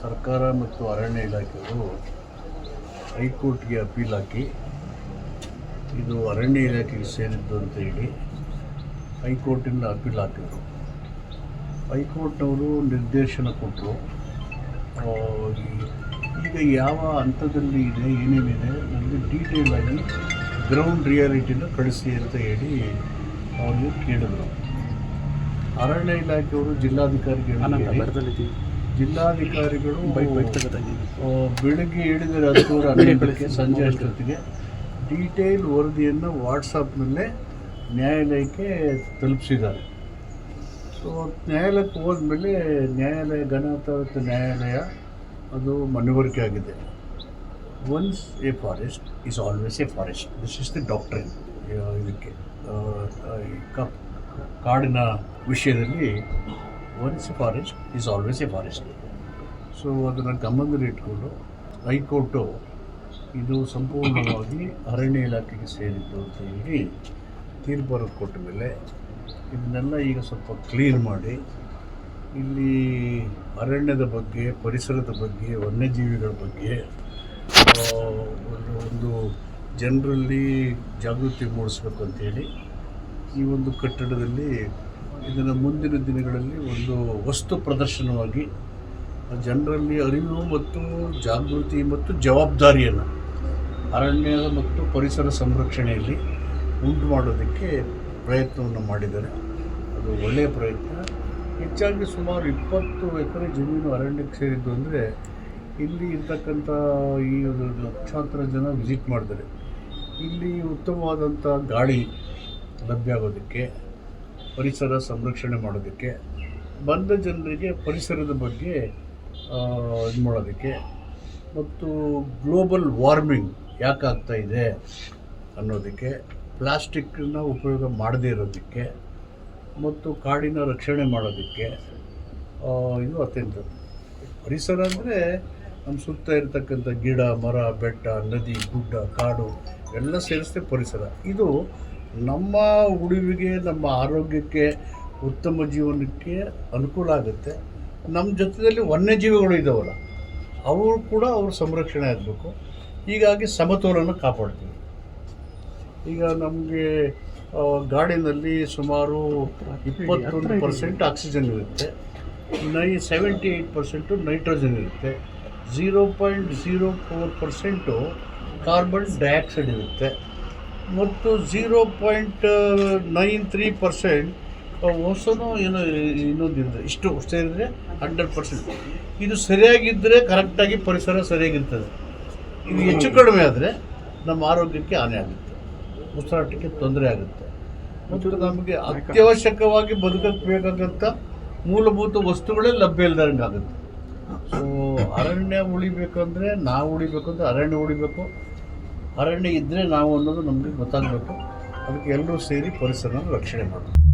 ಸರ್ಕಾರ ಮತ್ತು ಅರಣ್ಯ ಇಲಾಖೆಯವರು ಹೈಕೋರ್ಟ್ಗೆ ಅಪೀಲ್ ಹಾಕಿ ಇದು ಅರಣ್ಯ ಇಲಾಖೆಗೆ ಸೇರಿದ್ದು ಅಂತ ಹೇಳಿ ಹೈಕೋರ್ಟಿಂದ ಅಪೀಲ್ ಹಾಕಿದರು. ಹೈಕೋರ್ಟ್ನವರು ನಿರ್ದೇಶನ ಕೊಟ್ಟರು. ಈಗ ಯಾವ ಹಂತದಲ್ಲಿ ಇದೆ, ಏನೇನಿದೆ, ನನಗೆ ಡೀಟೇಲ್ ಆಗಿ ಗ್ರೌಂಡ್ ರಿಯಾಲಿಟಿನ ಕಳಿಸಿ ಅಂತ ಹೇಳಿ ಅವರು ಕೇಳಿದರು. ಅರಣ್ಯ ಇಲಾಖೆಯವರು ಜಿಲ್ಲಾಧಿಕಾರಿಗಳಿಗೆ ಜಿಲ್ಲಾಧಿಕಾರಿಗಳು ಬೆಳಿಗ್ಗೆ ಬೆಳಗ್ಗೆ ಹೇಳಿದರೆ ಹತ್ತುವರೆ ಹನ್ನೆರಡಕ್ಕೆ ಸಂಜೆ ಅಷ್ಟೊತ್ತಿಗೆ ಡೀಟೇಲ್ ವರದಿಯನ್ನು ವಾಟ್ಸಪ್ನಲ್ಲೇ ನ್ಯಾಯಾಲಯಕ್ಕೆ ತಲುಪಿಸಿದ್ದಾರೆ. ಸೊ ನ್ಯಾಯಾಲಯಕ್ಕೆ ಹೋದ್ಮೇಲೆ ನ್ಯಾಯಾಲಯ ಗಣತಂತ್ರ ನ್ಯಾಯಾಲಯ ಅದು ಮನವರಿಕೆ ಆಗಿದೆ. Once a forest is always a forest this is the doctrine ಇದಕ್ಕೆ ಕಾಡಿನ ವಿಷಯದಲ್ಲಿ once forest is always a forest so ಅದನ್ನು ಗಮನದಲ್ಲಿ ಇಟ್ಕೊಂಡು ಹೈಕೋರ್ಟು ಇದು ಸಂಪೂರ್ಣವಾಗಿ ಅರಣ್ಯ ಇಲಾಖೆಗೆ ಸೇರಿದ್ದು ಅಂತ ಹೇಳಿ ತೀರ್ಪು ಕೊಟ್ಟ ಮೇಲೆ ಇದನ್ನೆಲ್ಲ ಈಗ ಸ್ವಲ್ಪ ಕ್ಲೀನ್ ಮಾಡಿ, ಇಲ್ಲಿ ಅರಣ್ಯದ ಬಗ್ಗೆ, ಪರಿಸರದ ಬಗ್ಗೆ, ವನ್ಯಜೀವಿಗಳ ಬಗ್ಗೆ ಒಂದು ಒಂದು ಜನರಲ್ಲಿ ಜಾಗೃತಿ ಮೂಡಿಸ್ಬೇಕು ಅಂತೇಳಿ ಈ ಒಂದು ಕಟ್ಟಡದಲ್ಲಿ ಇದನ್ನು ಮುಂದಿನ ದಿನಗಳಲ್ಲಿ ಒಂದು ವಸ್ತು ಪ್ರದರ್ಶನವಾಗಿ ಜನರಲ್ಲಿ ಅರಿವು ಮತ್ತು ಜಾಗೃತಿ ಮತ್ತು ಜವಾಬ್ದಾರಿಯನ್ನು ಅರಣ್ಯ ಮತ್ತು ಪರಿಸರ ಸಂರಕ್ಷಣೆಯಲ್ಲಿ ಉಂಟು ಮಾಡೋದಕ್ಕೆ ಪ್ರಯತ್ನವನ್ನು ಮಾಡಿದ್ದಾರೆ. ಅದು ಒಳ್ಳೆಯ ಪ್ರಯತ್ನ. ಹೆಚ್ಚಾಗಿ ಸುಮಾರು ಇಪ್ಪತ್ತು ಎಕರೆ ಜಮೀನು ಅರಣ್ಯಕ್ಕೆ ಸೇರಿದ್ದು ಅಂದರೆ ಇಲ್ಲಿ ಇರ್ತಕ್ಕಂಥ ಈ ಲಕ್ಷಾಂತರ ಜನ ವಿಸಿಟ್ ಮಾಡ್ತಾರೆ. ಇಲ್ಲಿ ಉತ್ತಮವಾದಂಥ ಗಾಳಿ ಲಭ್ಯ ಆಗೋದಕ್ಕೆ ಪರಿಸರ ಸಂರಕ್ಷಣೆ ಮಾಡೋದಕ್ಕೆ, ಬಂದ ಜನರಿಗೆ ಪರಿಸರದ ಬಗ್ಗೆ ಇದು ಮಾಡೋದಕ್ಕೆ, ಮತ್ತು ಗ್ಲೋಬಲ್ ವಾರ್ಮಿಂಗ್ ಯಾಕಾಗ್ತಾ ಇದೆ ಅನ್ನೋದಕ್ಕೆ, ಪ್ಲಾಸ್ಟಿಕ್ನ ಉಪಯೋಗ ಮಾಡದೇ ಇರೋದಕ್ಕೆ, ಮತ್ತು ಕಾಡಿನ ರಕ್ಷಣೆ ಮಾಡೋದಕ್ಕೆ ಇದು ಅತ್ಯಂತ ಪರಿಸರ ಅಂದರೆ ನಮ್ಮ ಸುತ್ತ ಇರತಕ್ಕಂಥ ಗಿಡ, ಮರ, ಬೆಟ್ಟ, ನದಿ, ಗುಡ್ಡ, ಕಾಡು ಎಲ್ಲ ಸೇರಿಸ್ತೇವೆ ಪರಿಸರ. ಇದು ನಮ್ಮ ಉಳಿವಿಗೆ ನಮ್ಮ ಆರೋಗ್ಯಕ್ಕೆ, ಉತ್ತಮ ಜೀವನಕ್ಕೆ ಅನುಕೂಲ ಆಗುತ್ತೆ. ನಮ್ಮ ಜೊತೆಯಲ್ಲಿ ವನ್ಯಜೀವಿಗಳು ಇದ್ದಾವಲ್ಲ ಅವರು ಕೂಡ ಅವ್ರ ಸಂರಕ್ಷಣೆ ಆಗಬೇಕು. ಹೀಗಾಗಿ ಸಮತೋಲನ ಕಾಪಾಡ್ತೀವಿ. ಈಗ ನಮಗೆ ಗಾಡಿನಲ್ಲಿ ಸುಮಾರು ಇಪ್ಪತ್ತೊಂದು ಪರ್ಸೆಂಟ್ ಆಕ್ಸಿಜನ್ ಇರುತ್ತೆ. ನೈ, ಸೆವೆಂಟಿ ಏಯ್ಟ್ ಪರ್ಸೆಂಟು ನೈಟ್ರೋಜನ್ ಇರುತ್ತೆ. Zero point zero four percent carbon dioxide ಇರುತ್ತೆ. ಮತ್ತು zero point nine three percent ಹೊಸನು ಏನೋ ಇನ್ನೊಂದಿರುತ್ತೆ ಇಷ್ಟು ಸೇರಿದರೆ ಹಂಡ್ರೆಡ್ ಪರ್ಸೆಂಟ್ ಇದು ಸರಿಯಾಗಿದ್ದರೆ ಕರೆಕ್ಟಾಗಿ ಪರಿಸರ ಸರಿಯಾಗಿರ್ತದೆ. ಇದು ಹೆಚ್ಚು ಕಡಿಮೆ ಆದರೆ ನಮ್ಮ ಆರೋಗ್ಯಕ್ಕೆ ಹಾನಿ ಆಗುತ್ತೆ. ಉಸಿರಾಟಕ್ಕೆ ತೊಂದರೆ ಆಗುತ್ತೆ. ಮತ್ತು ನಮಗೆ ಅತ್ಯವಶ್ಯಕವಾಗಿ ಬದುಕಕ್ಕೆ ಮೂಲಭೂತ ವಸ್ತುಗಳೇ ಲಭ್ಯ ಇಲ್ದಂಗೆ ಆಗುತ್ತೆ. ಸೊ ಅರಣ್ಯ ಉಳಿಬೇಕಂದ್ರೆ ನಾವು ಉಳಿಬೇಕಂದ್ರೆ ಅರಣ್ಯ ಉಳಿಬೇಕು. ಅರಣ್ಯ ಇದ್ದರೆ ನಾವು ಅನ್ನೋದು ನಮಗೆ ಗೊತ್ತಾಗಬೇಕು. ಅದಕ್ಕೆ ಎಲ್ಲರೂ ಸೇರಿ ಪರಿಸರನ ರಕ್ಷಣೆ ಮಾಡಬೇಕು.